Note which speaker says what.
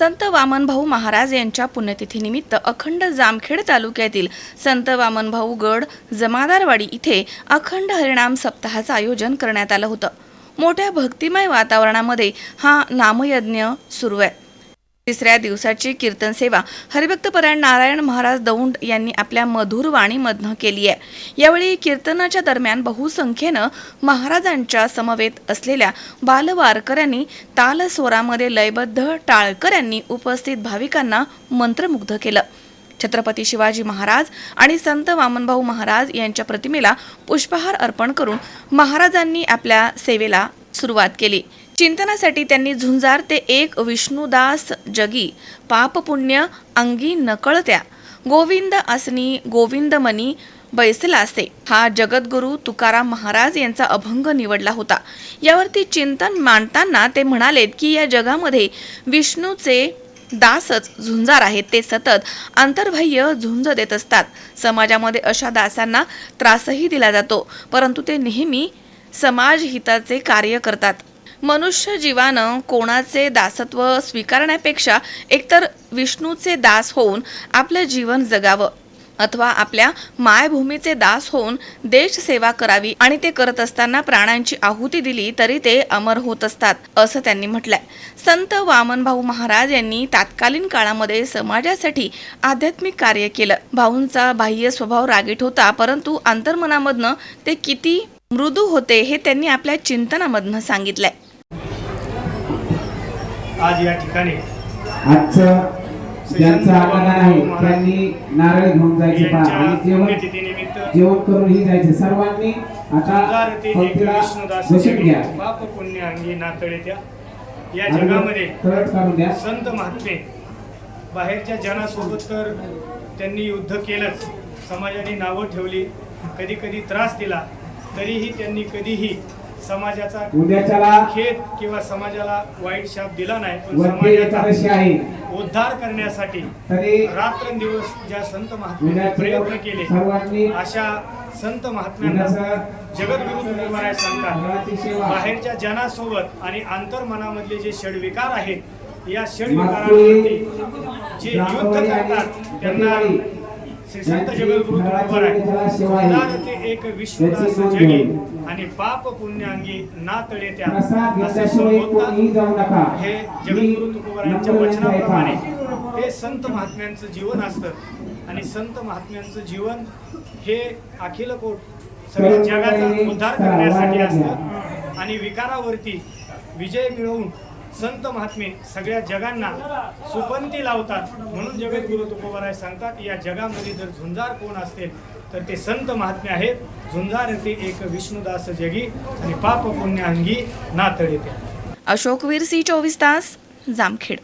Speaker 1: संत वामनभाऊ महाराज यांच्या पुण्यतिथीनिमित्त अखंड जामखेड तालुक्यातील संत वामनभाऊ गड जमादारवाडी इथे अखंड हरिणाम सप्ताहाचं आयोजन करण्यात आलं होतं. मोठ्या भक्तिमय वातावरणामध्ये हा नामयज्ञ सुरू आहे. तिसऱ्या दिवसाची कीर्तन सेवा. हरिभक्तपरायण नारायण महाराज दौंड यांनी आपल्या मधुर वाणीमधनं केली आहे. यावेळी कीर्तनाच्या दरम्यान बहुसंख्येनं महाराजांच्या समवेत असलेल्या बालवारकऱ्यांनी तालस्वरामध्ये लयबद्ध टाळकऱ्यांनी उपस्थित भाविकांना मंत्रमुग्ध केलं. छत्रपती शिवाजी महाराज आणि संत वामनभाऊ महाराज यांच्या प्रतिमेला पुष्पहार अर्पण करून महाराजांनी आपल्या सेवेला सुरुवात केली. चिंतनासाठी त्यांनी झुंजार ते एक विष्णुदास जगी पाप पुण्य अंगी नकळत्या. गोविंद आसनी गोविंदमनी बैसलासे. हा जगद्गुरू तुकाराम महाराज यांचा अभंग निवडला होता. यावरती चिंतन मांडताना ते म्हणालेत की या जगामध्ये विष्णूचे दासच झुंजार आहेत. ते सतत अंतर्बाह्य झुंज देत असतात. समाजामध्ये अशा दासांना त्रासही दिला जातो परंतु ते नेहमी समाजहिताचे कार्य करतात. मनुष्य जीवानं कोणाचे दासत्व स्वीकारण्यापेक्षा एकतर विष्णूचे दास होऊन आपलं जीवन जगावं अथवा आपल्या मायभूमीचे दास होऊन देश सेवा करावी आणि ते करत असताना प्राणांची आहुती दिली तरी ते अमर होत असतात असं त्यांनी म्हटलंय. संत वामनभाऊ महाराज यांनी तात्कालीन काळामध्ये समाजासाठी आध्यात्मिक कार्य केलं. भाऊंचा बाह्य स्वभाव रागीट होता परंतु अंतर्मनामधनं ते किती मृदू होते हे त्यांनी आपल्या चिंतनामधनं सांगितलंय.
Speaker 2: आज या ठिकाणी
Speaker 3: आजचं ज्यांचं आगमन आहे त्यांनी नारळ घेऊन जायचे पहा. आणि जेवण
Speaker 2: पुण्यतिथीनिमित्त
Speaker 3: जेवण करूनही जायचे. सर्वांनी आता पंक्तीला
Speaker 2: विष्णुदास
Speaker 3: बसून घ्या
Speaker 2: बाप पुण्य अंगी नातळे त्या या
Speaker 3: आणि
Speaker 2: जगामध्ये
Speaker 3: तळट काढून द्या.
Speaker 2: संत महात्मे बाहेरच्या जनासोबत तर त्यांनी युद्ध केलंच. समाजाने नावं ठेवली. कधी कधी त्रास दिला. तरीही त्यांनी कधीही समाजाचा
Speaker 3: उद्याच्याला
Speaker 2: खेद किंवा समाजाला वाईट शाप दिला नाही पण समाजाचा
Speaker 3: आहे.
Speaker 2: उद्धार करण्यासाठी
Speaker 3: तरी
Speaker 2: रात्रंदिवस ज्या संत महात्म्यांनी प्रयत्न केले अशा संत महात्म्यांना जगद्गुरु तुकोबाराय सांगतात बाहेरच्या जनासोबत आणि अंतर्मनामधले जे षडविकार आहेत या षडविकारांवरती जे युद्ध करतात त्यांना श्री संत जगद्गुरु
Speaker 3: आहे.
Speaker 2: उदार ते एक विश्वदास जगी. आणि पाप पुण्याअंगी ना असे हे जगद्गुरु वचनाप्रमाणे. हे संत महात्म्यांचं जीवन असतं आणि संत महात्म्यांचं जीवन हे अखिल कोट सगळ्या जगाचा उद्धार करण्यासाठी असतं आणि विकारावरती विजय मिळवून संत महात्मे सगळ्या जगांना सुपंती लावतात म्हणून जगद्गुरु तुकोबाराय सांगतात या जगामध्ये जर झुंजार कोण असतील तर ते संत महात्मे आहेत. झुंजार ते एक विष्णुदास जगी आणि पाप पुण्य अंगी नातळ ते
Speaker 1: अशोकवीर सी चोवीस तास जामखेड.